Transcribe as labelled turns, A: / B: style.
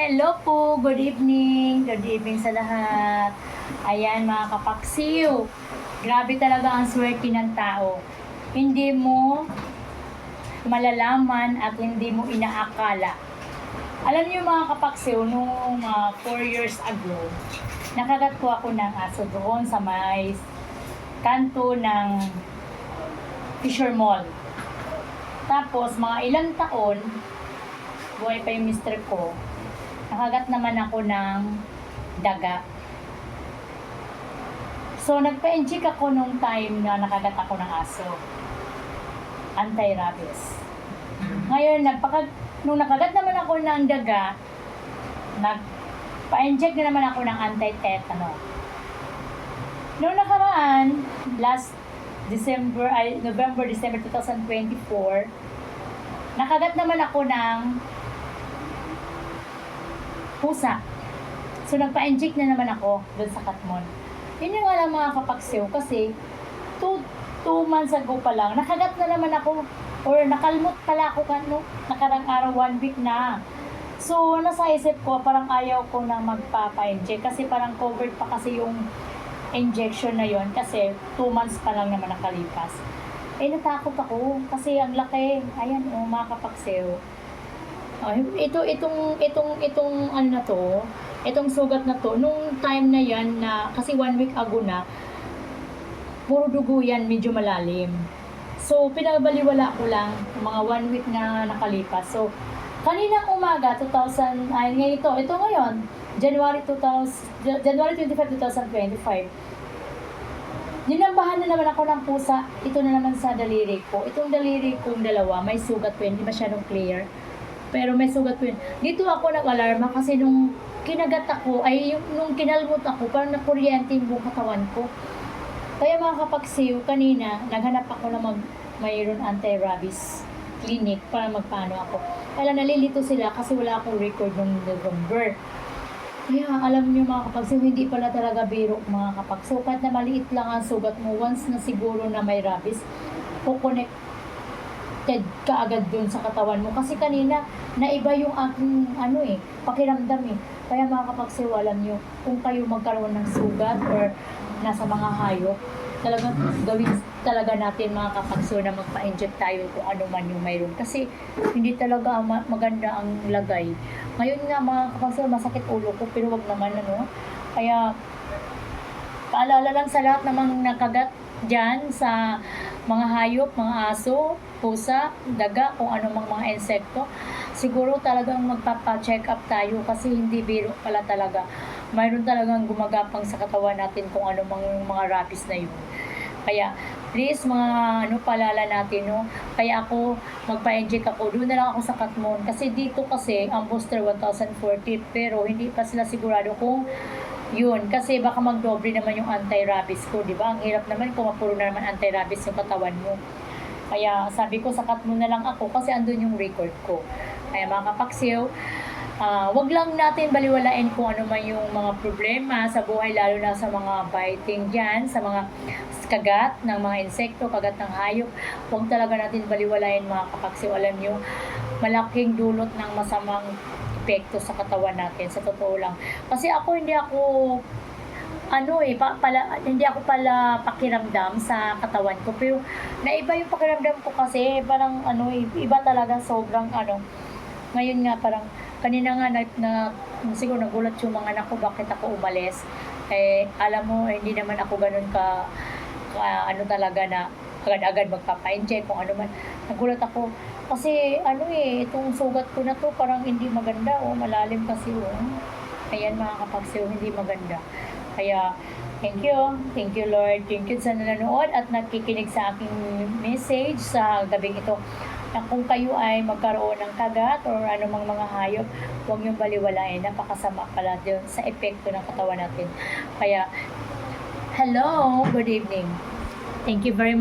A: Hello po, good evening. Good evening sa lahat. Ayan mga kapaksiw. Grabe talaga ang swerte ng tao. Hindi mo malalaman at hindi mo inaakala. Alam niyo mga kapaksiw, nung 4 years ago, nakagat ko ako ng aso doon sa may kanto ng Fisher Mall. Tapos, mga ilang taon, buhay pa yung mister ko, nakagat naman ako ng daga. So, nagpa-enjik ako nung time na nakagat ako ng aso. Anti-rabies. Ngayon, nagpaka, nung nakagat naman ako ng daga, nagpa-inject na naman ako ng anti-tetano. Noong nakaraan, last December, ay, November, December 2024, nakagat naman ako ng pusa. So, nagpa-inject na naman ako doon sa Katmon. Yun yung alam mga kapaksiw kasi two, two months ago pa lang, nakagat na naman ako or nakalmot pala ako kano, nakarang araw, one week na. So, nasa isip ko, parang ayaw ko na magpapa-inject kasi parang covered pa kasi yung injection na yon kasi two months pa lang naman nakalipas. Eh, natakot ako kasi ang laki. Ayan, oh, mga kapaksiw. Oh, ito itong itong itong ano na to, itong sugat na to nung time na yan na kasi one week ago na puro dugo yan medyo malalim. So pinabaliwala ko lang mga one week na nakalipas. So kanina umaga 2000 ay ngayon ito, ito ngayon January 2000 January 25 2025 Ninambahan na naman ako ng pusa. Ito na naman sa daliri ko. Itong daliri kong dalawa, may sugat po yun. Hindi masyadong clear. Pero may sugat po yun. Dito ako nag-alarma kasi nung kinagat ako, ay nung kinalmot ako, parang nakuryente yung buong katawan ko. Kaya mga kapagsiw, kanina, naghanap ako na mag, mayroon anti-rabies clinic para magpaano ako. Kaya nalilito sila kasi wala akong record nung November. Kaya alam niyo mga kapagsiw, hindi pala talaga biro mga kapagsiw. Kahit na maliit lang ang sugat mo, once na siguro na may rabies, kukonect connected ka agad dun sa katawan mo. Kasi kanina, naiba yung aking ano eh, pakiramdam eh. Kaya mga kapagsiw, alam nyo, kung kayo magkaroon ng sugat or nasa mga hayop, talagang gawin talaga natin mga kapagsiw na magpa-inject tayo kung ano man yung mayroon. Kasi hindi talaga ma- maganda ang lagay. Ngayon nga mga kapagsiw, masakit ulo ko, pero wag naman ano. Kaya, paalala lang sa lahat ng mga nakagat dyan sa mga hayop, mga aso, pusa, daga, kung ano mang mga insekto, siguro talagang magpapa-check up tayo kasi hindi biro pala talaga. Mayroon talagang gumagapang sa katawan natin kung mang yung mga rabies na yun. Kaya, please mga ano palala natin no kaya ako magpa-inject ako doon na lang ako sa Katmon kasi dito kasi ang booster 1040 pero hindi pa sila sigurado kung yun, kasi baka magdoble naman yung anti-rabies ko, di ba? Ang hirap naman kung mapuro na naman anti-rabies yung katawan mo. Kaya sabi ko, sakat mo na lang ako kasi andun yung record ko. Kaya mga kapaksiw, ah, wag lang natin baliwalain kung ano man yung mga problema sa buhay, lalo na sa mga biting dyan, sa mga kagat ng mga insekto, kagat ng hayop. Huwag talaga natin baliwalain mga kapaksiw. Alam nyo, malaking dulot ng masamang epekto sa katawan natin sa totoo lang kasi ako hindi ako ano eh pa, pala hindi ako pala pakiramdam sa katawan ko. Pero naiba yung pakiramdam ko kasi parang ano eh, iba talaga sobrang ano. Ngayon nga parang kanina nga na, na siguro nagulat yung mga anak ko bakit ako umalis? Eh alam mo eh, hindi naman ako ganun ka, ka ano talaga na agad-agad magpapa-inject kung ano man. Nagulat ako. Kasi ano eh, itong sugat ko na to parang hindi maganda oh, malalim kasi oh. Ayan mga kapagsiw, hindi maganda. Kaya thank you, thank you Lord, thank you sa nanonood at nakikinig sa aking message sa gabing ito na kung kayo ay magkaroon ng kagat or anumang mga hayop, huwag niyong baliwalain. Napakasama pala dun sa epekto ng katawan natin. Kaya, hello, good evening. Thank you very much.